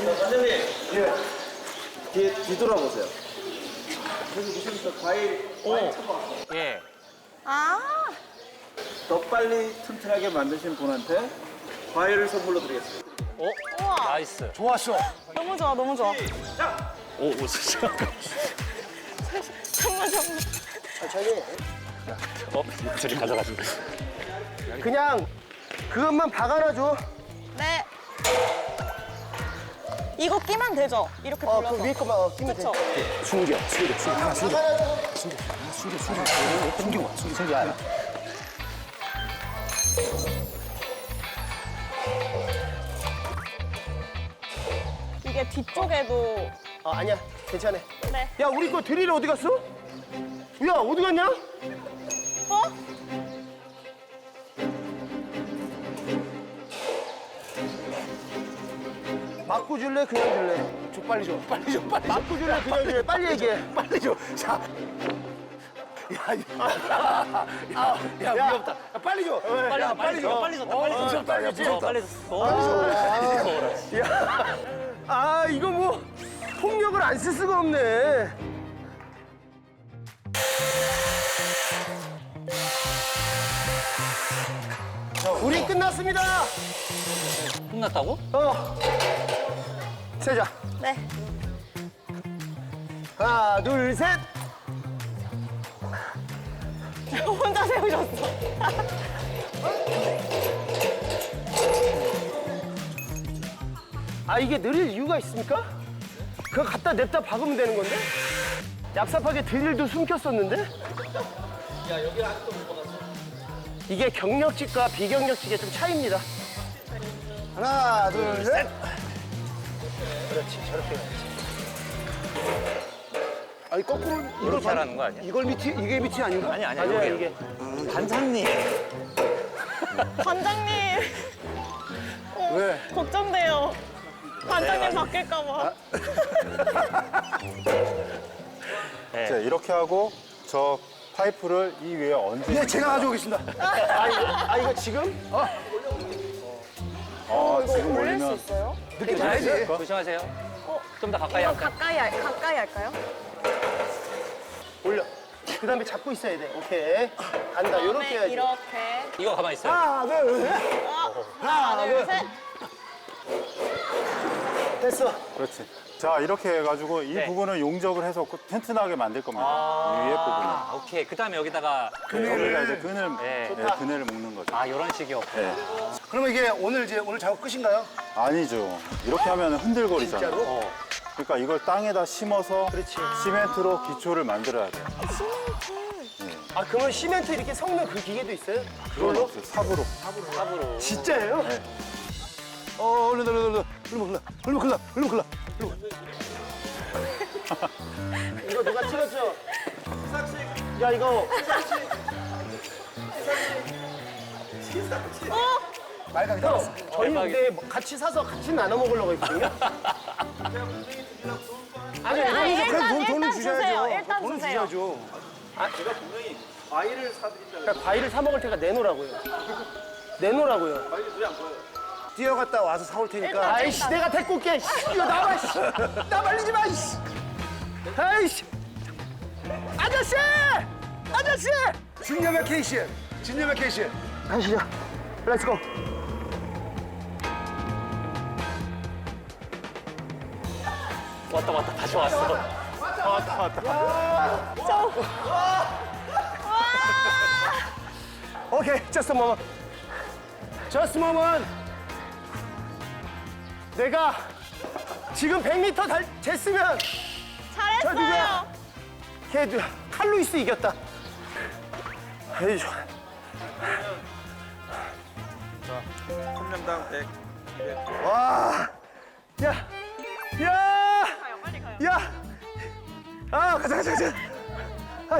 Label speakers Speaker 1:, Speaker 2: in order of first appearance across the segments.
Speaker 1: 선생님, 예. 뒤에 뒤돌아보세요. 여기 보시니까 과일, 과일 처먹었어요.
Speaker 2: 예.
Speaker 3: 아,
Speaker 1: 더 빨리 튼튼하게 만드신 분한테 과일을 선물로 드리겠습니다.
Speaker 2: 어?
Speaker 3: 우와.
Speaker 2: 나이스.
Speaker 4: 좋았어.
Speaker 3: 너무 좋아, 너무 좋아.
Speaker 2: 오, 오, 진짜.
Speaker 3: 정말 정말.
Speaker 2: 어? 둘이 가져가지고.
Speaker 4: 그냥 그것만 박아놔줘.
Speaker 3: 이거 끼면 되죠? 이렇게
Speaker 4: 어,
Speaker 3: 돌려서.
Speaker 4: 그 위에 거만 어, 끼면 돼.
Speaker 3: 그쵸?
Speaker 4: 숨겨, 숨겨, 숨겨. 하나 숨겨. 숨겨, 하나 숨겨, 숨겨. 숨겨, 숨겨, 숨겨. 하나.
Speaker 3: 이게 뒤쪽에도.
Speaker 4: 어, 아니야. 괜찮아.
Speaker 3: 네.
Speaker 4: 야, 우리 거 드릴 어디 갔어? 야, 어디 갔냐?
Speaker 3: 어?
Speaker 4: 맞고 줄래? 그냥 줄래? 줘, 빨리 줘. 빨리 줘, 빨리 줘. 맞고 줄래? 그냥 줄래? 빨리 얘기해. 빨리 줘. 자. 야, 야, 야, 야, 위험다. 야, 빨리 줘.
Speaker 2: 빨리,
Speaker 4: 야,
Speaker 2: 빨리 줘, 빨리 줬다, 빨리 줬다.
Speaker 4: 무섭다, 야,
Speaker 2: 어,
Speaker 4: 무섭다.
Speaker 2: 빨리 줬어.
Speaker 4: 야, 아, 이거 뭐 폭력을 안 쓸 수가 없네. 우리 끝났습니다.
Speaker 2: 끝났다고?
Speaker 4: 어. 세자.
Speaker 3: 네.
Speaker 4: 하나, 둘, 셋.
Speaker 3: 혼자 세우셨어.
Speaker 4: 아, 이게 느릴 이유가 있습니까? 그거 갖다 냅다 박으면 되는 건데? 얍삽하게 드릴도 숨겼었는데? 야, 여기 아직도 못 박았어. 이게 경력직과 비경력직의 좀 차이입니다. 하나, 둘, 셋. 그렇지, 저렇게 가야지. 아니, 거꾸로 이걸
Speaker 2: 이렇게 하라는 거 아니야?
Speaker 4: 이걸 밑이, 이게 밑이 아닌가?
Speaker 2: 아니, 아니야,
Speaker 4: 아니야,
Speaker 2: 여기야.
Speaker 4: 이게.
Speaker 2: 반장님.
Speaker 3: 반장님. 어,
Speaker 4: 왜?
Speaker 3: 걱정돼요. 반장님 바뀔까봐.
Speaker 2: 네.
Speaker 5: 자, 이렇게 하고 저 파이프를 이 위에 얹으
Speaker 4: 네, 제가 가져오겠습니다. 아, 이거, 아, 이거 지금? 어,
Speaker 5: 아, 지금
Speaker 3: 올릴 수
Speaker 5: 올리면
Speaker 3: 있어요?
Speaker 4: 늦게 가야지.
Speaker 2: 조심하세요.
Speaker 3: 어,
Speaker 2: 좀더 가까이
Speaker 3: 이거
Speaker 2: 할까?
Speaker 3: 가까이, 할- 가까이 할까요?
Speaker 4: 올려. 그 다음에 잡고 있어야 돼. 오케이. 간다. 요렇게 해야지.
Speaker 3: 이렇게.
Speaker 2: 이거 가만히 있어요.
Speaker 4: 하나, 둘, 셋.
Speaker 3: 어, 하나, 둘, 셋.
Speaker 4: 됐어.
Speaker 5: 그렇지. 자, 이렇게 해가지고 이
Speaker 2: 네.
Speaker 5: 부분을 용접을 해서 그 튼튼하게 만들 겁니다. 이 위에 부분을.
Speaker 2: 아, 오케이. 그 다음에 여기다가.
Speaker 5: 여기가 이제 그늘,
Speaker 2: 네.
Speaker 5: 네, 그늘을 묶는 거죠.
Speaker 2: 아, 이런 식이었고.
Speaker 5: 네.
Speaker 4: 그러면 이게 오늘 이제 오늘 작업 끝인가요?
Speaker 5: 아니죠. 이렇게 하면 흔들거리잖아요.
Speaker 4: 진짜로?
Speaker 2: 어.
Speaker 5: 그러니까 이걸 땅에다 심어서
Speaker 4: 그렇지.
Speaker 5: 시멘트로 기초를 만들어야 돼요.
Speaker 4: 아, 그러면 시멘트 이렇게 섞는 그 기계도 있어요?
Speaker 5: 그건 없어요. 삽으로.
Speaker 2: 삽으로.
Speaker 4: 진짜예요?
Speaker 5: 네.
Speaker 4: 어, 얼른, 얼른, 얼른. 얼른, 얼른, 얼른, 얼른, 얼른, 얼른, 얼른. 이거 누가 찍었죠? 야, 이거. 말가 형, 저희 근데 뭐 같이 사서 같이 나눠 먹으려고 했거든요. 아니,
Speaker 3: 아니,
Speaker 4: 아니,
Speaker 3: 일단,
Speaker 4: 그래도 돈, 돈을
Speaker 3: 일단
Speaker 4: 주셔야죠.
Speaker 3: 주세요. 일단
Speaker 4: 돈을
Speaker 3: 주세요.
Speaker 4: 주셔야죠.
Speaker 1: 제가 분명히 과일을 사드린다.
Speaker 4: 그러니까 과일을 사 먹을 테니까 내놓으라고요. 내놓으라고요.
Speaker 1: 과일이 눈에 안 보여요.
Speaker 4: 뛰어갔다 와서 사올 테니까. 아이씨. 내가 데리고 올게. 씨, 이거 나와, 씨. 나 말리지 마, 씨. 아이씨. 아저씨! 아저씨! 진여 베케이션. 진여 베케이션. 가시죠. 렛츠고.
Speaker 2: 왔다, 왔다. 다시 왔어.
Speaker 4: 오케이, just a moment. just a moment. 내가 지금 100m 달, 쟀으면 저 누구야?
Speaker 3: 잘했어요.
Speaker 4: 걔 칼루이스 이겼다. 에이, 좋아.
Speaker 1: 한 명당 100.
Speaker 4: 와, 야, 야, 야, 아, 가자, 가자, 가자. 아,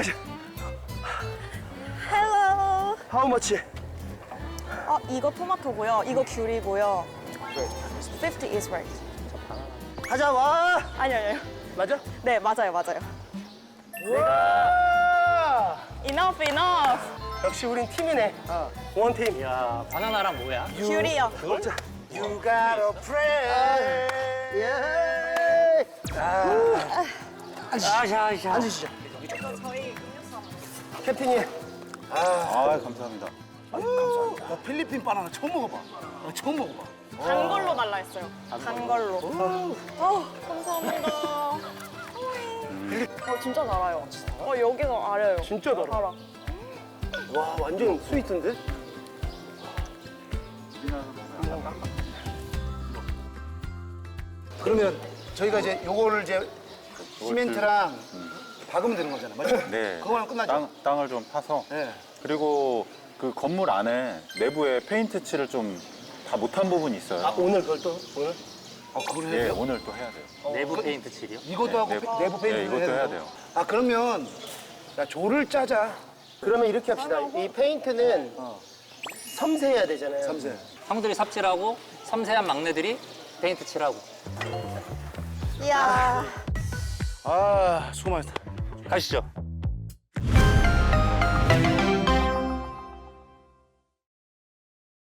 Speaker 3: Hello.
Speaker 4: how much?
Speaker 3: 어, 이거 토마토고요. 이거 귤이고요. 50 is right.
Speaker 4: 가자, 와.
Speaker 3: 아니요, 아니요.
Speaker 4: 맞아?
Speaker 3: 네, 맞아요, 맞아요.
Speaker 4: 와.
Speaker 3: Enough, enough.
Speaker 4: 역시 우린 팀이네. 원 팀.
Speaker 2: 야, 바나나랑 뭐야?
Speaker 3: 귤이요.
Speaker 4: 자, You got a friend. Yeah.
Speaker 2: 아샤아샤.
Speaker 4: 앉으시죠. 캡틴님.
Speaker 5: 아, 감사합니다.
Speaker 6: 나 필리핀 바나나 처음 먹어봐. 나 처음 먹어봐.
Speaker 3: 단 걸로 달라 했어요. 단 걸로. 어, 감사합니다. 어, 진짜 달아요. 어, 여기가 아려요.
Speaker 4: 진짜 달아.
Speaker 3: 달아.
Speaker 4: 와, 완전 스위트인데?
Speaker 6: 그러면 저희가 이제 요거를 이제 시멘트랑 박으면 되는 거잖아. 맞죠?
Speaker 5: 네.
Speaker 6: 그거만 끝나죠?
Speaker 5: 땅, 땅을 좀 파서
Speaker 6: 네.
Speaker 5: 그리고 그 건물 안에 내부에 페인트 칠을 좀 다 못한 부분이 있어요.
Speaker 4: 아, 오늘 그걸 또? 오늘?
Speaker 6: 아, 그걸 해야
Speaker 5: 예,
Speaker 6: 돼요?
Speaker 5: 오늘 또 해야 돼요.
Speaker 2: 내부 페인트 칠이요?
Speaker 6: 이것도 하고
Speaker 5: 내부-
Speaker 6: 페- 내부 페인트
Speaker 5: 네, 이것도 해야 돼요.
Speaker 6: 아, 그러면 야, 조를 짜자.
Speaker 4: 그러면 이렇게 합시다. 이 페인트는 섬세해야 되잖아요.
Speaker 6: 삼세.
Speaker 2: 형들이 삽질하고 섬세한 막내들이 페인트 칠하고.
Speaker 3: 이야.
Speaker 6: 아, 수고 많았다.
Speaker 2: 가시죠.